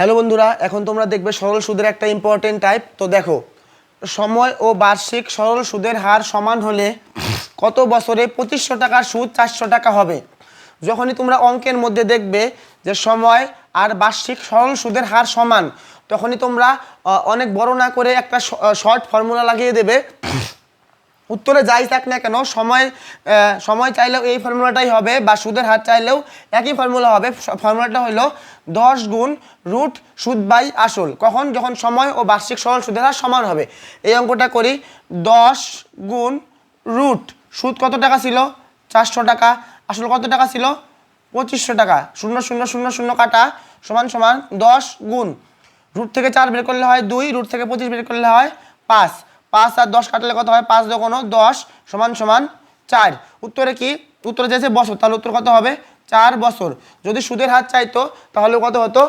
Hello বন্ধুরা, এখন তোমরা দেখবে সরল সুদের একটা ইম্পর্টেন্ট টাইপ তো দেখো, সময় ও বার্ষিক সরল সুদের হার সমান হলে কত বছরে পঁচিশশো টাকার সুদ চারশো টাকা হবে? যখনই তোমরা অঙ্কের মধ্যে দেখবে যে সময় আর বার্ষিক সরল সুদের হার সমান, তখনই তোমরা অনেক বড় না করে একটা শর্ট ফর্মুলা লাগিয়ে দেবে। উত্তরে যাই থাক না কেন, সময় সময় চাইলেও এই ফর্মুলাটাই হবে বা সুদের হার চাইলেও একই ফর্মুলা হবে। ফর্মুলাটা হলো দশ গুণ রুট সুদ বাই আসল। কখন? যখন সময় ও বার্ষিক সরল সুদের হার সমান হবে। এই অঙ্কটা করি। দশ গুণ রুট সুদ কত টাকা ছিল? চারশো টাকা। আসল কত টাকা ছিল? পঁচিশশো টাকা। শূন্য শূন্য শূন্য শূন্য কাটা সমান সমান দশ গুণ। রুট থেকে চার বের করলে হয় দুই, রুট থেকে পঁচিশ বের করলে হয় পাঁচ। পাঁচ আর দশ কাটলে কত হয়? পাঁচ দোকানো দশ সমান সমান চার। উত্তরে কি? উত্তরে যেছে বছর, তাহলে উত্তর কত হবে? চার বছর। যদি সুদের হার চাইতো, তাহলে কত হতো?